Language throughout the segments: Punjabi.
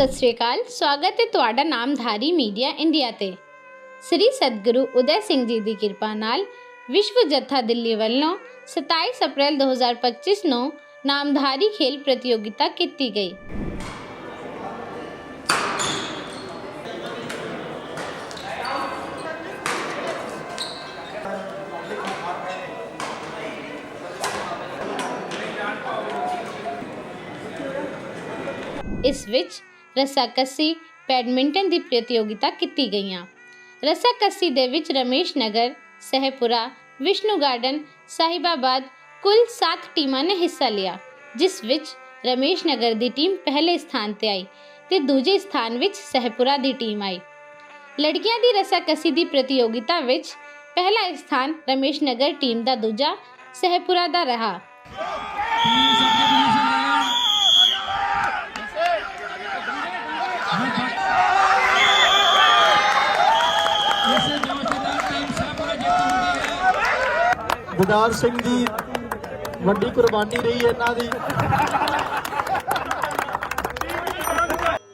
ਸਤਿ ਸ੍ਰੀ ਅਕਾਲ। ਸਵਾਗਤ ਹੈ ਤੁਹਾਡਾ ਨਾਮਧਾਰੀ ਮੀਡੀਆ ਇੰਡੀਆ ਤੇ। ਸ੍ਰੀ ਸਤਿਗੁਰੂ ਉਦੈ ਸਿੰਘ ਜੀ ਦੀ ਕਿਰਪਾ ਨਾਲ ਵਿਸ਼ਵ ਜਥਾ ਦਿੱਲੀ ਵੱਲੋਂ 27 ਅਪ੍ਰੈਲ 2025 ਨੂੰ ਨਾਮਧਾਰੀ ਖੇਲ ਪ੍ਰਤੀਯੋਗਿਤਾ ਕੀਤੀ ਗਈ। ਇਸ ਵਿੱਚ ਰੱਸਾਕੱਸੀ ਬੈਡਮਿੰਟਨ ਦੀ ਪ੍ਰਤੀਯੋਗਿਤਾ ਕੀਤੀ ਗਈਆਂ। ਰੱਸਾਕੱਸੀ ਦੇ ਵਿੱਚ ਰਮੇਸ਼ ਨਗਰ, ਸਹਿਪੁਰਾ, ਵਿਸ਼ਨੂੰ ਗਾਰਡਨ, ਸਾਹਿਬਾਬਾਦ ਕੁੱਲ 7 ਟੀਮਾਂ ਨੇ ਹਿੱਸਾ ਲਿਆ, ਜਿਸ ਵਿੱਚ ਰਮੇਸ਼ ਨਗਰ ਦੀ ਟੀਮ ਪਹਿਲੇ ਸਥਾਨ ਤੇ ਆਈ ਤੇ ਦੂਜੇ ਸਥਾਨ ਵਿੱਚ ਸਹਿਪੁਰਾ ਦੀ ਟੀਮ ਆਈ। ਲੜਕੀਆਂ ਦੀ ਰਸਾਕਸੀ ਦੀ ਪ੍ਰਤੀਯੋਗਿਤਾ ਵਿੱਚ ਪਹਿਲਾ ਸਥਾਨ ਰਮੇਸ਼ ਨਗਰ ਟੀਮ ਦਾ ਦੂਜਾ, ਸਹਿਪੁਰਾ ਦਾ ਰਹਾ। ਗੁਰਦਾਰ ਸਿੰਘ ਜੀ ਵੱਡੀ ਕੁਰਬਾਨੀ ਰਹੀ ਇਹਨਾਂ ਦੀ।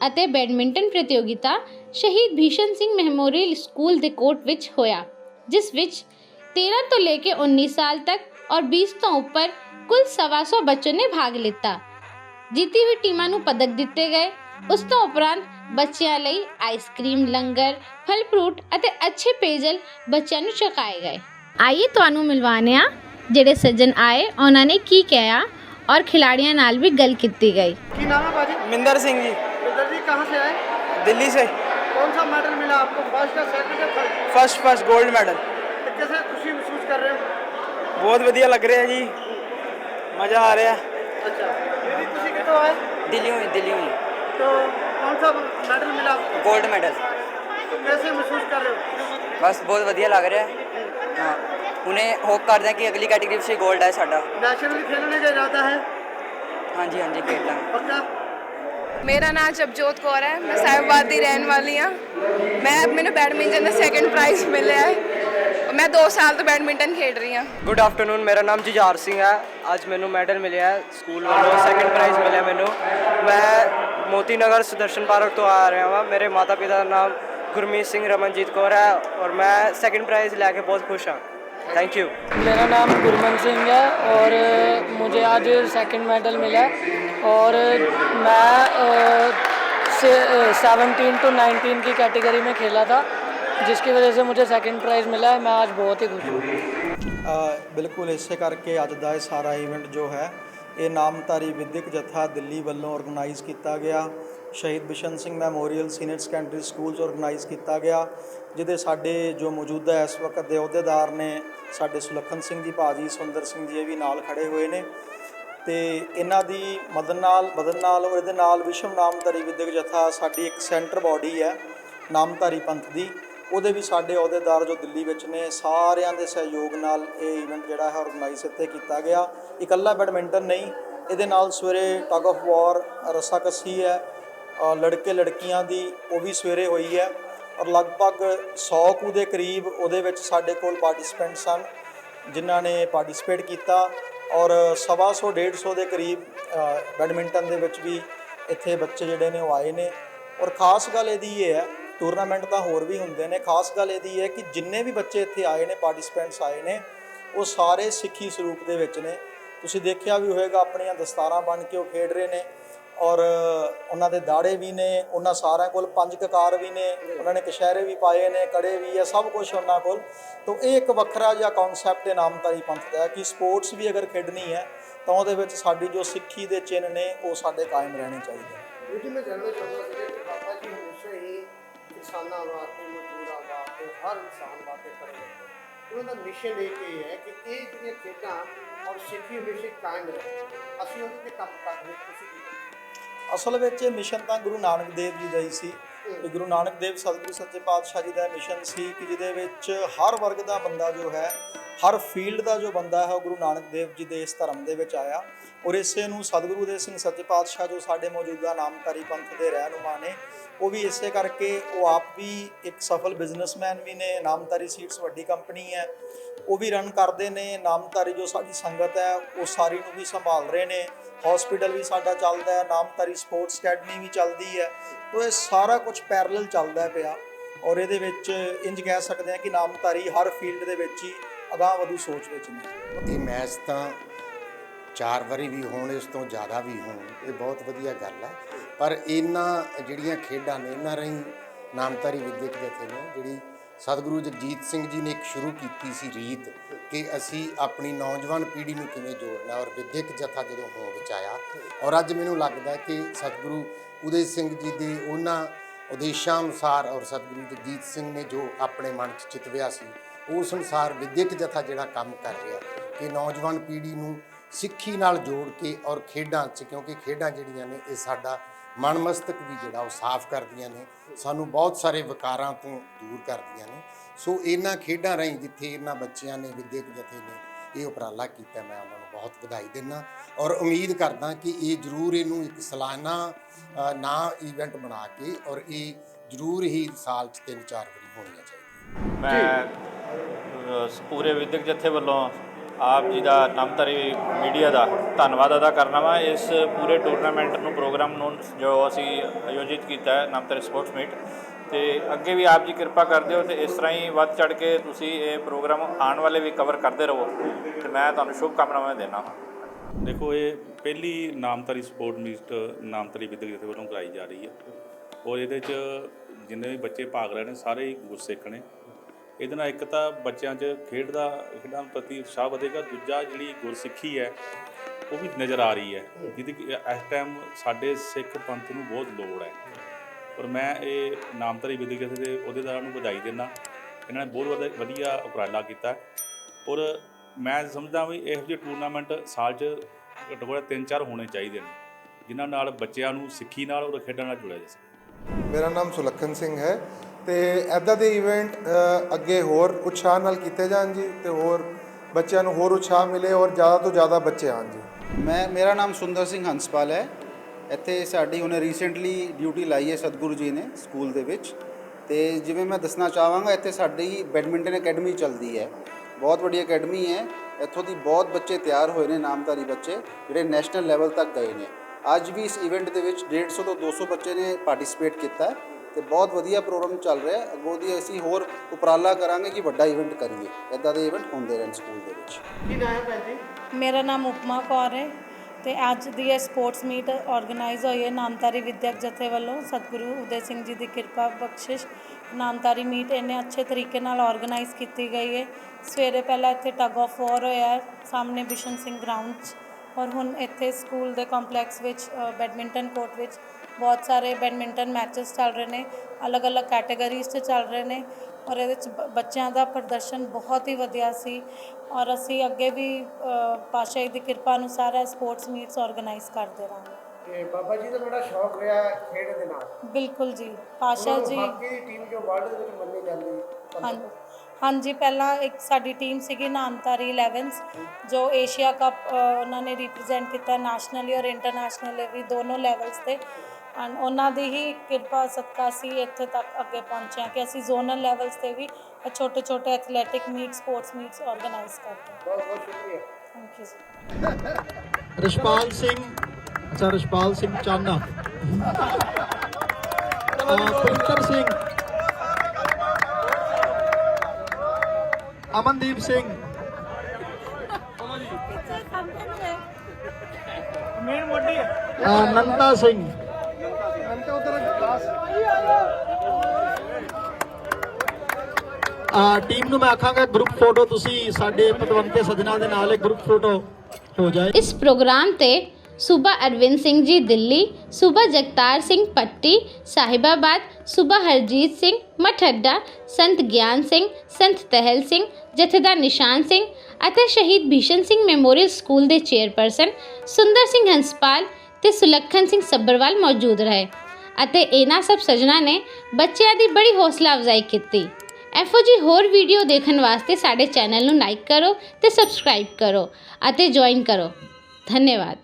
ਅਤੇ ਬੈਡਮਿੰਟਨ ਪ੍ਰਤੀਯੋਗਿਤਾ ਸ਼ਹੀਦ ਭੀਸ਼ਨ ਸਿੰਘ ਮੈਮੋਰੀਅਲ ਸਕੂਲ ਦੇ ਕੋਰਟ ਵਿੱਚ ਹੋਇਆ, ਜਿਸ ਵਿੱਚ 13 ਤੋਂ ਲੈ ਕੇ 19 ਸਾਲ ਤੱਕ ਔਰ 20 ਤੋਂ ਉੱਪਰ ਕੁੱਲ 125 ਬੱਚੋਂ ਨੇ ਭਾਗ ਲਿੱਤਾ। ਜਿੱਤੀ ਹੋਈ ਟੀਮਾਂ ਨੂੰ ਪਦਕ ਦਿੱਤੇ ਗਏ। ਉਸ ਤੋਂ ਉਪਰੰਤ ਬੱਚਿਆਂ ਲਈ ਆਈਸਕ੍ਰੀਮ ਲੰਗਰ, ਫਲ ਫਰੂਟ ਅਤੇ ਅੱਛੇ ਪੇਜਲ ਬੱਚਿਆਂ ਨੂੰ ਛਕਾਏ ਗਏ। ਆਈਏ ਤੁਹਾਨੂੰ ਮਿਲਵਾਉਂਦੇ ਹਾਂ ਜਿਹੜੇ ਸੱਜਣ ਆਏ ਉਹਨਾਂ ਨੇ ਕੀ ਕਿਹਾ ਔਰ ਖਿਡਾਰੀਆਂ ਨਾਲ ਵੀ ਗੱਲ ਕੀਤੀ ਗਈ ਕੀ ਨਾਮ ਹੈ ਬਾਜੀ मिंदर सिंह जी इधर जी कहाँ से आए दिल्ली से कौन सा मेडल मिला आपको फर्स्ट या सेकंड या third first first gold medal तो कैसे खुशी महसूस कर रहे हो बहुत ਵਧੀਆ ਲੱਗ ਰਿਹਾ ਜੀ ਮਜ਼ਾ ਆ ਰਿਹਾ अच्छा दीदी खुशी कितों आए दिल्ली हुई दिल्ली हुई तो कौन सा मेडल मिला आपको गोल्ड मेडल तो कैसे महसूस कर रहे हो ਬਸ ਬਹੁਤ ਵਧੀਆ ਲੱਗ ਰਿਹਾ ਹੈ ਹਾਂ ਹੁਣੇ ਹੋਪ ਕਰਦੇ ਹਾਂ ਕਿ ਅਗਲੀ ਕੈਟਾਗਰੀ ਵਿੱਚ 골ਡ ਹੈ ਸਾਡਾ। ਨੈਸ਼ਨਲ ਵੀ ਖੇਡਣੇ ਦਾ ਇਰਾਦਾ ਹੈ? ਹਾਂਜੀ ਹਾਂਜੀ ਖੇਡਾਂ। ਮੇਰਾ ਨਾਮ ਜਪਜੋਤ ਕੌਰ ਹੈ ਮੈਂ ਸਾਹਿਬਾਦ ਦੀ ਰਹਿਣ ਵਾਲੀ ਹਾਂ। ਮੈਂ ਮੈਨੂੰ ਬੈਡਮਿੰਟਨ ਦਾ ਸੈਕੰਡ ਪ੍ਰਾਈਜ਼ ਮਿਲਿਆ ਹੈ। ਮੈਂ 2 ਸਾਲ ਤੋਂ ਬੈਡਮਿੰਟਨ ਖੇਡ ਰਹੀ ਹਾਂ। ਗੁੱਡ ਆਫਟਰਨੂਨ ਮੇਰਾ ਨਾਮ ਜੁਝਾਰ ਸਿੰਘ ਹੈ। ਅੱਜ ਮੈਨੂੰ ਮੈਡਲ ਮਿਲਿਆ ਸਕੂਲ ਵੱਲੋਂ ਸੈਕੰਡ ਪ੍ਰਾਈਜ਼ ਮਿਲਿਆ ਮੈਨੂੰ। ਮੈਂ ਮੋਤੀ ਨਗਰ ਸੁਦਰਸ਼ਨ ਪਾਰਕ ਤੋਂ ਆ ਰਿਹਾ ਹਾਂ ਮੇਰੇ ਮਾਤਾ ਪਿਤਾ ਦਾ ਨਾਮ ਗੁਰਮੀਤ ਸਿੰਘ ਰਮਨਜੀਤ ਕੌਰ ਹੈ ਔਰ ਮੈਂ ਸੈਕੰਡ ਪ੍ਰਾਈਜ਼ ਲੈ ਕੇ ਬਹੁਤ ਖੁਸ਼ ਹਾਂ। थैंक यू मेरा नाम गुरमन सिंह है और मुझे आज सेकंड मेडल मिला और मैं से सेवनटीन टू नाइनटीन की कैटेगरी में खेला था जिसकी वजह से मुझे सेकंड प्राइज़ मिला है। मैं आज बहुत ही खुश हूँ। बिल्कुल इस करके अज का सारा इवेंट जो है ये नामधारी विद्यक जत्था दिल्ली वालों ऑर्गेनाइज किया गया। Shaheed Bishan Singh memorial senior secondary school 'ਚ ਆਰਗੇਨਾਈਜ਼ ਕੀਤਾ ਗਿਆ, ਜਿਹਦੇ ਸਾਡੇ ਜੋ ਮੌਜੂਦਾ ਇਸ ਵਕਤ ਦੇ ਅਹੁਦੇਦਾਰ ਨੇ, ਸਾਡੇ ਸੁਲੱਖਣ ਸਿੰਘ ਜੀ, ਭਾਜੀ ਸੁੰਦਰ ਸਿੰਘ ਜੀ, ਇਹ ਵੀ ਨਾਲ ਖੜੇ ਹੋਏ ਨੇ। ਤੇ ਇਹਨਾਂ ਦੀ ਮਦਦ ਨਾਲ ਮਦਦ ਨਾਲ ਔਰ ਇਹਦੇ ਨਾਲ ਵਿਸ਼ਵ ਨਾਮਧਾਰੀ ਵਿਦਿਅਕ ਜਥਾ ਸਾਡੀ ਇੱਕ ਸੈਂਟਰ ਬਾਡੀ ਹੈ, ਨਾਮਧਾਰੀ ਪੰਥ ਦੀ। ਉਹਦੇ ਵੀ ਸਾਡੇ ਅਹੁਦੇਦਾਰ ਜੋ ਦਿੱਲੀ ਵਿੱਚ ਨੇ, ਸਾਰਿਆਂ ਦੇ ਸਹਿਯੋਗ ਨਾਲ ਇਹ ਇਵੈਂਟ ਜਿਹੜਾ ਹੈ ਆਰਗੇਨਾਈਜ਼ ਇੱਥੇ ਕੀਤਾ ਗਿਆ। ਇਕੱਲਾ ਬੈਡਮਿੰਟਨ ਨਹੀਂ, ਇਹਦੇ ਨਾਲ ਸਵੇਰੇ ਟਗ ਆਫ ਵਾਰ ਰੱਸਾਕੱਸੀ ਹੈ ਲੜਕੇ ਲੜਕੀਆਂ ਦੀ ਉਹ ਵੀ ਸਵੇਰੇ ਹੋਈ ਹੈ ਔਰ ਲਗਭਗ 100 ਕੁ ਦੇ ਕਰੀਬ ਉਹਦੇ ਵਿੱਚ ਸਾਡੇ ਕੋਲ ਪਾਰਟਿਸਪੈਂਟ ਸਨ, ਜਿਨ੍ਹਾਂ ਨੇ ਪਾਰਟਿਸਿਪੇਟ ਕੀਤਾ ਔਰ ਸਵਾ ਸੌ 150 ਦੇ ਕਰੀਬ ਬੈਡਮਿੰਟਨ ਦੇ ਵਿੱਚ ਵੀ ਇੱਥੇ ਬੱਚੇ ਜਿਹੜੇ ਨੇ ਉਹ ਆਏ ਨੇ ਔਰ ਖਾਸ ਗੱਲ ਇਹਦੀ ਇਹ ਹੈ ਟੂਰਨਾਮੈਂਟ ਤਾਂ ਹੋਰ ਵੀ ਹੁੰਦੇ ਨੇ, ਖਾਸ ਗੱਲ ਇਹਦੀ ਹੈ ਕਿ ਜਿੰਨੇ ਵੀ ਬੱਚੇ ਇੱਥੇ ਆਏ ਨੇ ਪਾਰਟਿਸਪੈਂਟਸ ਆਏ ਨੇ, ਉਹ ਸਾਰੇ ਸਿੱਖੀ ਸਰੂਪ ਦੇ ਵਿੱਚ ਨੇ। ਤੁਸੀਂ ਦੇਖਿਆ ਵੀ ਹੋਵੇਗਾ ਆਪਣੀਆਂ ਦਸਤਾਰਾਂ ਬਣ ਕੇ ਉਹ ਖੇਡ ਰਹੇ ਨੇ। ਔਰ ਉਹਨਾਂ ਦੇ ਦਾੜੇ ਵੀ ਨੇ, ਉਹਨਾਂ ਸਾਰਿਆਂ ਕੋਲ ਪੰਜ ਕਕਾਰ ਵੀ ਨੇ, ਉਹਨਾਂ ਨੇ ਕਸ਼ਹਿਰੇ ਵੀ ਪਾਏ ਨੇ, ਕੜੇ ਵੀ ਹੈ ਸਭ ਕੁਝ ਉਹਨਾਂ ਕੋਲ। ਤਾਂ ਇਹ ਇੱਕ ਵੱਖਰਾ ਜਿਹਾ ਕਨਸੈਪਟ ਹੈ ਨਾਮਧਾਰੀ ਪੰਥ ਦਾ ਕਿ ਸਪੋਰਟਸ ਵੀ ਅਗਰ ਖੇਡਣੀ ਹੈ, ਤਾਂ ਉਹਦੇ ਵਿੱਚ ਸਾਡੀ ਜੋ ਸਿੱਖੀ ਦੇ ਚਿੰਨ੍ਹ ਨੇ, ਉਹ ਸਾਡੇ ਕਾਇਮ ਰਹਿਣੇ ਚਾਹੀਦੇ ਵੀਡੀਓ ਮੈਂ ਜਾਣਨਾ ਚਾਹੁੰਦਾ ਸੀ ਕਿ ਬਾਬਾ ਜੀ ਹਮੇਸ਼ਾ ਹੀ ਕਿਸਾਨਾਂ ਵਾਸਤੇ, ਮਜ਼ਦੂਰਾਂ ਵਾਸਤੇ, ਹਰ ਇਨਸਾਨ ਵਾਸਤੇ ਖੜੇ ਰਹਿੰਦੇ ਉਹਨਾਂ ਦਾ ਮਿਸ਼ਨ ਇਹ ਕੀ ਹੈ ਕਿ ਇਹ ਜਿਹੜੀਆਂ ਖੇਡਾਂ ਔਰ ਸਿੱਖੀ ਹਮੇਸ਼ਾ ਕਾਇਮ ਰਹੇ ਅਸੀਂ ਉਹਦੇ ਤੇ ਕੰਮ ਕਰ ਤੁਸੀਂ ਕਰਦੇ ਹੋ? ਅਸਲ ਵਿੱਚ ਇਹ ਮਿਸ਼ਨ ਤਾਂ ਗੁਰੂ ਨਾਨਕ ਦੇਵ ਜੀ ਦਾ ਹੀ ਸੀ। ਕਿ ਗੁਰੂ ਨਾਨਕ ਦੇਵ ਸਤਿਗੁਰੂ ਸੱਚੇ ਪਾਤਸ਼ਾਹ ਜੀ ਦਾ ਮਿਸ਼ਨ ਸੀ ਕਿ ਜਿਹਦੇ ਵਿੱਚ ਹਰ ਵਰਗ ਦਾ ਬੰਦਾ ਜੋ ਹੈ, ਹਰ ਫੀਲਡ ਦਾ ਜੋ ਬੰਦਾ ਹੈ, ਉਹ ਗੁਰੂ ਨਾਨਕ ਦੇਵ ਜੀ ਦੇ ਇਸ ਧਰਮ ਦੇ ਵਿੱਚ ਆਇਆ। ਔਰ ਇਸੇ ਨੂੰ ਸਤਿਗੁਰੂ ਦੇ ਸਿੰਘ ਸੱਚੇ ਪਾਤਸ਼ਾਹ ਜੋ ਸਾਡੇ ਮੌਜੂਦਾ ਨਾਮਕਾਰੀ ਪੰਥ ਦੇ ਰਹਿਨੁਮਾ ਨੇ ਉਹ ਵੀ ਇਸੇ ਕਰਕੇ ਉਹ ਆਪ ਵੀ ਇੱਕ ਸਫਲ ਬਿਜ਼ਨਸਮੈਨ ਵੀ ਨੇ ਨਾਮਤਾਰੀ ਸੀਟਸ ਵੱਡੀ ਕੰਪਨੀ ਹੈ। ਉਹ ਵੀ ਰਨ ਕਰਦੇ ਨੇ ਨਾਮਤਾਰੀ ਜੋ ਸਾਡੀ ਸੰਗਤ ਹੈ, ਉਹ ਸਾਰੀ ਨੂੰ ਵੀ ਸੰਭਾਲ ਰਹੇ ਨੇ। ਹਸਪੀਟਲ ਵੀ ਸਾਡਾ ਚੱਲਦਾ ਹੈ ਨਾਮਤਾਰੀ ਸਪੋਰਟਸ ਅਕੈਡਮੀ ਵੀ ਚੱਲਦੀ ਹੈ। ਤੋ ਇਹ ਸਾਰਾ ਕੁਝ ਪੈਰਲਲ ਚੱਲਦਾ ਪਿਆ ਔਰ ਇਹਦੇ ਵਿੱਚ ਇੰਜ ਕਹਿ ਸਕਦੇ ਹਾਂ ਕਿ ਨਾਮਤਾਰੀ ਹਰ ਫੀਲਡ ਦੇ ਵਿੱਚ ਹੀ ਅਗਾਂਹ ਵਧੂ ਸੋਚ ਵਿੱਚ ਨੇ। ਇਹ ਮੈਚ ਤਾਂ ਚਾਰ ਵਾਰੀ ਵੀ ਹੋਣ, ਇਸ ਤੋਂ ਜ਼ਿਆਦਾ ਵੀ ਹੋਣ, ਇਹ ਬਹੁਤ ਵਧੀਆ ਗੱਲ ਹੈ ਪਰ ਇਹਨਾਂ ਜਿਹੜੀਆਂ ਖੇਡਾਂ ਨੇ, ਇਹਨਾਂ ਰਾਹੀਂ ਨਾਮਤਾਰੀ ਵਿਦਿਅਕ ਜਥੇ ਨੇ, ਜਿਹੜੀ ਸਤਿਗੁਰੂ ਜਗਜੀਤ ਸਿੰਘ ਜੀ ਨੇ ਇੱਕ ਸ਼ੁਰੂ ਕੀਤੀ ਸੀ ਰੀਤ, ਕਿ ਅਸੀਂ ਆਪਣੀ ਨੌਜਵਾਨ ਪੀੜ੍ਹੀ ਨੂੰ ਕਿਵੇਂ ਜੋੜਨਾ ਔਰ ਵਿਦਿਅਕ ਜਥਾ ਜਦੋਂ ਹੋਂਦ ਵਿੱਚ ਆਇਆ, ਔਰ ਅੱਜ ਮੈਨੂੰ ਲੱਗਦਾ ਕਿ ਸਤਿਗੁਰੂ ਉਦੇ ਸਿੰਘ ਜੀ ਦੇ ਉਹਨਾਂ ਉਦੇਸ਼ਾਂ ਅਨੁਸਾਰ ਔਰ ਸਤਿਗੁਰੂ ਜਗਜੀਤ ਸਿੰਘ ਨੇ ਜੋ ਆਪਣੇ ਮਨ 'ਚ ਚਿਤਵਿਆ ਸੀ ਉਸ ਅਨੁਸਾਰ ਵਿਦਿਅਕ ਜਥਾ ਜਿਹੜਾ ਕੰਮ ਕਰ ਰਿਹਾ, ਕਿ ਨੌਜਵਾਨ ਪੀੜ੍ਹੀ ਨੂੰ ਸਿੱਖੀ ਨਾਲ ਜੋੜ ਕੇ ਔਰ ਖੇਡਾਂ 'ਚ ਕਿਉਂਕਿ ਖੇਡਾਂ ਜਿਹੜੀਆਂ ਨੇ ਇਹ ਸਾਡਾ ਮਨਮਸਤਕ ਵੀ ਜਿਹੜਾ ਉਹ ਸਾਫ਼ ਕਰਦੀਆਂ ਨੇ। ਸਾਨੂੰ ਬਹੁਤ ਸਾਰੇ ਵਿਕਾਰਾਂ ਤੋਂ ਦੂਰ ਕਰਦੀਆਂ ਨੇ। ਸੋ ਇਹਨਾਂ ਖੇਡਾਂ ਰਾਹੀਂ ਜਿੱਥੇ ਇਹਨਾਂ ਬੱਚਿਆਂ ਨੇ ਵਿਦਿਅਕ ਜਥੇ ਨੇ ਇਹ ਉਪਰਾਲਾ ਕੀਤਾ ਮੈਂ ਉਹਨਾਂ ਨੂੰ ਬਹੁਤ ਵਧਾਈ ਦਿੰਦਾ। ਔਰ ਉਮੀਦ ਕਰਦਾ ਕਿ ਇਹ ਜ਼ਰੂਰ ਇਹਨੂੰ ਇੱਕ ਸਾਲਾਨਾ ਅ, ਨਾ ਇਵੈਂਟ ਬਣਾ ਕੇ ਔਰ ਇਹ ਜ਼ਰੂਰ ਹੀ ਸਾਲ 'ਚ ਤਿੰਨ ਚਾਰ ਵਾਰੀ ਹੋਣੀਆਂ ਚਾਹੀਦੀਆਂ। ਮੈਂ ਪੂਰੇ ਵਿਦਿਅਕ ਜਥੇ ਵੱਲੋਂ ਆਪ ਜੀ ਦਾ ਨਾਮਧਾਰੀ ਮੀਡੀਆ ਦਾ ਧੰਨਵਾਦ ਅਦਾ ਕਰਨਾ ਵਾ। ਇਸ ਪੂਰੇ ਟੂਰਨਾਮੈਂਟ ਨੂੰ, ਪ੍ਰੋਗਰਾਮ ਨੂੰ ਜੋ ਅਸੀਂ ਆਯੋਜਿਤ ਕੀਤਾ ਹੈ, ਨਾਮਧਾਰੀ ਸਪੋਰਟਸ ਮੀਟ, ਤੇ ਅੱਗੇ ਵੀ ਆਪ ਜੀ ਕਿਰਪਾ ਕਰਦੇ ਹੋ ਤੇ ਇਸ ਤਰ੍ਹਾਂ ਹੀ ਵੱਧ ਚੜ ਕੇ ਤੁਸੀਂ ਇਹ ਪ੍ਰੋਗਰਾਮ ਆਉਣ ਵਾਲੇ ਵੀ ਕਵਰ ਕਰਦੇ ਰਹੋ। ਤੇ ਮੈਂ ਤੁਹਾਨੂੰ ਸ਼ੁਭ ਕਾਮਨਾਵਾਂ ਦੇਣਾ ਹਾਂ ਦੇਖੋ, ਇਹ ਪਹਿਲੀ ਨਾਮਧਾਰੀ ਸਪੋਰਟ ਮੀਟ ਨਾਮਧਾਰੀ ਵਿਦਿਅਕ ਜਥੇ ਵੱਲੋਂ ਕਰਾਈ ਜਾ ਰਹੀ ਹੈ। ਔਰ ਇਹਦੇ 'ਚ ਜਿੰਨੇ ਵੀ ਬੱਚੇ ਭਾਗ ਰਹੇ ਨੇ, ਸਾਰੇ ਹੀ ਗੁਰਸਿੱਖ ਨੇ। ਇਹਦੇ ਨਾਲ ਇੱਕ ਤਾਂ ਬੱਚਿਆਂ 'ਚ ਖੇਡ ਦਾ ਖੇਡਾਂ ਪ੍ਰਤੀ ਉਤਸ਼ਾਹ ਵਧੇਗਾ, ਦੂਜਾ ਜਿਹੜੀ ਗੁਰਸਿੱਖੀ ਹੈ, ਉਹ ਵੀ ਨਜ਼ਰ ਆ ਰਹੀ ਹੈ, ਜਿਹਦੀ ਕਿ ਇਸ ਟਾਈਮ ਸਾਡੇ ਸਿੱਖ ਪੰਥ ਨੂੰ ਬਹੁਤ ਲੋੜ ਹੈ। ਔਰ ਮੈਂ ਇਹ ਨਾਮਧਾਰੀ ਵਿਦਿਅਕ ਜਥੇ ਦੇ ਅਹੁਦੇਦਾਰਾਂ ਨੂੰ ਵਧਾਈ ਦਿੰਦਾ ਇਹਨਾਂ ਨੇ ਬਹੁਤ ਵਧੀ- ਵਧੀਆ ਉਪਰਾਲਾ ਕੀਤਾ ਔਰ ਮੈਂ ਸਮਝਦਾ ਵੀ ਇਹੋ ਜਿਹੇ ਟੂਰਨਾਮੈਂਟ ਸਾਲ 'ਚ ਘੱਟੋ ਘੱਟ ਤਿੰਨ ਚਾਰ ਹੋਣੇ ਚਾਹੀਦੇ ਨੇ, ਜਿਨ੍ਹਾਂ ਨਾਲ ਬੱਚਿਆਂ ਨੂੰ ਸਿੱਖੀ ਨਾਲ ਔਰ ਖੇਡਾਂ ਨਾਲ ਜੋੜਿਆ ਜਾ ਸਕੇ। ਮੇਰਾ ਨਾਮ ਸੁਲੱਖਣ ਸਿੰਘ ਹੈ। ਤੇ ਐਦਾਂ ਦੇ ਇਵੈਂਟ ਅੱਗੇ ਹੋਰ ਉਤਸ਼ਾਹ ਨਾਲ ਕੀਤੇ ਜਾਣ ਜੀ ਤੇ ਹੋਰ ਬੱਚਿਆਂ ਨੂੰ ਹੋਰ ਉਤਸ਼ਾਹ ਮਿਲੇ ਔਰ ਜ਼ਿਆਦਾ ਤੋਂ ਜ਼ਿਆਦਾ ਬੱਚੇ ਆਉਣ ਜੀ। ਮੈਂ, ਮੇਰਾ ਨਾਮ ਸੁੰਦਰ ਸਿੰਘ ਹੰਸਪਾਲ ਹੈ। ਇੱਥੇ ਸਾਡੀ ਉਹਨੇ ਰੀਸੈਂਟਲੀ ਡਿਊਟੀ ਲਾਈ ਹੈ ਸਤਿਗੁਰੂ ਜੀ ਨੇ ਸਕੂਲ ਦੇ ਵਿੱਚ। ਤੇ ਜਿਵੇਂ ਮੈਂ ਦੱਸਣਾ ਚਾਹਾਂਗਾ, ਇੱਥੇ ਸਾਡੀ ਬੈਡਮਿੰਟਨ ਅਕੈਡਮੀ ਚੱਲਦੀ ਹੈ। ਬਹੁਤ ਵੱਡੀ ਅਕੈਡਮੀ ਹੈ। ਇੱਥੋਂ ਦੀ ਬਹੁਤ ਬੱਚੇ ਤਿਆਰ ਹੋਏ ਨੇ, ਨਾਮਧਾਰੀ ਬੱਚੇ, ਜਿਹੜੇ ਨੈਸ਼ਨਲ ਲੈਵਲ ਤੱਕ ਗਏ ਨੇ। ਅੱਜ ਵੀ ਇਸ ਇਵੈਂਟ ਦੇ ਵਿੱਚ 150 ਤੋਂ 200 ਬੱਚੇ ਨੇ ਪਾਰਟਿਸਿਪੇਟ ਕੀਤਾ ਹੈ। ਤੇ ਬਹੁਤ ਵਧੀਆ ਪ੍ਰੋਗਰਾਮ ਚੱਲ ਰਿਹਾ ਹੈ। ਅੱਗੋਂ ਦੀ ਅਸੀਂ ਹੋਰ ਉਪਰਾਲਾ ਕਰਾਂਗੇ ਕਿ ਵੱਡਾ ਇਵੈਂਟ ਕਰੀਏ। ਇੱਦਾਂ ਦੇ ਇਵੈਂਟ ਹੁੰਦੇ ਰਹਿਣ ਸਕੂਲ ਦੇ ਵਿੱਚ। ਕੀ ਨਾਮ ਹੈ ਭੈਣ ਜੀ? ਮੇਰਾ ਨਾਮ ਉਪਮਾ ਕੌਰ ਹੈ ਤੇ ਅੱਜ ਦੀ ਇਹ ਸਪੋਰਟਸ ਮੀਟ ਆਰਗੇਨਾਈਜ਼ ਹੋਈ ਹੈ ਨਾਮਤਾਰੀ ਵਿਦਿਅਕ ਜਥੇ ਵੱਲੋਂ। ਸਤਿਗੁਰੂ ਉਦੇ ਸਿੰਘ ਜੀ ਦੀ ਕਿਰਪਾ ਬਖਸ਼ਿਸ਼। ਨਾਮਤਾਰੀ ਮੀਟ ਇੰਨੇ ਅੱਛੇ ਤਰੀਕੇ ਨਾਲ ਆਰਗੇਨਾਈਜ਼ ਕੀਤੀ ਗਈ ਹੈ। ਸਵੇਰੇ ਪਹਿਲਾਂ ਇੱਥੇ ਟਗ ਆਫ ਵਾਰ ਹੋਇਆ ਹੈ, ਸਾਹਮਣੇ ਬਿਸ਼ਨ ਸਿੰਘ ਗਰਾਊਂਡ 'ਚ ਔਰ ਹੁਣ ਇੱਥੇ ਸਕੂਲ ਦੇ ਕੰਪਲੈਕਸ ਵਿੱਚ ਬੈਡਮਿੰਟਨ ਕੋਰਟ ਵਿੱਚ ਬਹੁਤ ਸਾਰੇ ਬੈਡਮਿੰਟਨ ਮੈਚਸ ਚੱਲ ਰਹੇ ਨੇ ਅਲੱਗ-ਅਲੱਗ ਕੈਟਾਗਰੀਜ਼ 'ਚ ਚੱਲ ਰਹੇ ਨੇ ਔਰ ਇਹਦੇ 'ਚ ਬ- ਬੱਚਿਆਂ ਦਾ ਪ੍ਰਦਰਸ਼ਨ ਬਹੁਤ ਹੀ ਵਧੀਆ ਸੀ ਔਰ ਅਸੀਂ ਅੱਗੇ ਵੀ ਅ, ਪਾਤਸ਼ਾਹੀ ਦੀ ਕਿਰਪਾ ਅਨੁਸਾਰ ਇਹ ਸਪੋਰਟਸ ਮੀਟਸ ਆਰਗੇਨਾਈਜ਼ ਕਰਦੇ ਰਹਾਂਗੇ। ਤੇ ਬਾਬਾ ਜੀ ਦਾ ਬੜਾ ਸ਼ੌਕ ਰਿਹਾ ਖੇਡ ਦੇ ਨਾਲ। ਬਿਲਕੁਲ ਜੀ ਪਾਤਸ਼ਾਹ ਜੀ ਹਾਕੀ ਦੀ ਟੀਮ ਜੋ ਵਰਲਡ ਦੇ ਵਿੱਚ ਮੰਨੀ ਜਾਂਦੀ ਹੈ ਹਾਂ ਹਾਂਜੀ ਪਹਿਲਾਂ ਇੱਕ ਸਾਡੀ ਟੀਮ ਸੀਗੀ ਨਾਮਤਾਰੀ 11s ਜੋ ਏਸ਼ੀਆ ਕੱਪ ਉਹਨਾਂ ਨੇ ਰਿਪਰੈਜ਼ੈਂਟ ਕੀਤਾ ਨੈਸ਼ਨਲੀ ਔਰ ਇੰਟਰਨੈਸ਼ਨਲ ਵੀ ਦੋਨੋਂ ਲੈਵਲਸ ਤੇ। ਐਂਡ ਉਹਨਾਂ ਦੀ ਹੀ ਕਿਰਪਾ ਸਦਕਾ ਅਸੀਂ ਇੱਥੇ ਤੱਕ ਅੱਗੇ ਪਹੁੰਚੇ ਹਾਂ ਕਿ ਅਸੀਂ ਜ਼ੋਨਲ ਲੈਵਲਸ ਤੇ ਵੀ ਛੋਟੇ ਛੋਟੇ athletic meet sports meets organise ਕਰਦੇ ਹਾਂ। ਬਹੁਤ ਬਹੁਤ ਸ਼ੁਕਰੀਆ। ਥੈਂਕ ਯੂ ਜੀ ਰਿਸ਼ਪਾਲ ਸਿੰਘ ਅੱਛਾ ਰਿਸ਼ਪਾਲ ਸਿੰਘ ਚਾਨਾ। ਪਵਿੱਤਰ ਸਿੰਘ। ਅਮਨਦੀਪ ਸਿੰਘ। ਮੇਨ ਨੰਦਾ ਸਿੰਘ। ਆ ਟੀਮ ਨੂੰ ਮੈਂ ਆਖਾਂਗਾ ਗਰੁੱਪ ਫੋਟੋ ਤੁਸੀਂ ਸਾਡੇ ਪਤਵੰਤੇ ਸੱਜਣਾ ਦੇ ਨਾਲ ਇੱਕ ਗਰੁੱਪ ਫੋਟੋ ਹੋ ਜਾਏ। ਇਸ ਪ੍ਰੋਗਰਾਮ ਤੇ ਸੂਬਾ ਅਰਵਿੰਦ ਸਿੰਘ ਜੀ ਦਿੱਲੀ ਸੂਬਾ ਜਗਤਾਰ ਸਿੰਘ ਪੱਟੀ ਸਾਹਿਬਾਬਾਦ ਸੂਬਾ ਹਰਜੀਤ ਸਿੰਘ ਮਠੱਡਾ ਸੰਤ ਗਿਆਨ ਸਿੰਘ ਸੰਤ ਤਹਿਲ ਸਿੰਘ ਜਥੇਦਾਰ ਨਿਸ਼ਾਨ ਸਿੰਘ ਅਤੇ ਸ਼ਹੀਦ ਭੀਸ਼ਨ ਸਿੰਘ ਮੈਮੋਰੀਅਲ ਸਕੂਲ ਦੇ ਚੇਅਰਪਰਸਨ ਸੁੰਦਰ ਸਿੰਘ ਹੰਸਪਾਲ ਤੇ ਸੁਲੱਖਣ ਸਿੰਘ ਸੱਬਰਵਾਲ ਮੌਜੂਦ ਰਹੇ। ਅਤੇ ਇਹਨਾਂ ਸਭ ਸੱਜਣਾ ਨੇ ਬੱਚਿਆਂ ਦੀ ਬੜੀ ਹੌਸਲਾ ਅਫਜ਼ਾਈ ਕੀਤੀ। ਇਹੋ ਜਿਹੀ ਹੋਰ ਵੀਡੀਓ ਦੇਖਣ ਵਾਸਤੇ ਸਾਡੇ ਚੈਨਲ ਨੂੰ ਲਾਈਕ ਕਰੋ ਤੇ ਸਬਸਕ੍ਰਾਈਬ ਕਰੋ ਅਤੇ ਜੁਆਇਨ ਕਰੋ। ਧੰਨਵਾਦ।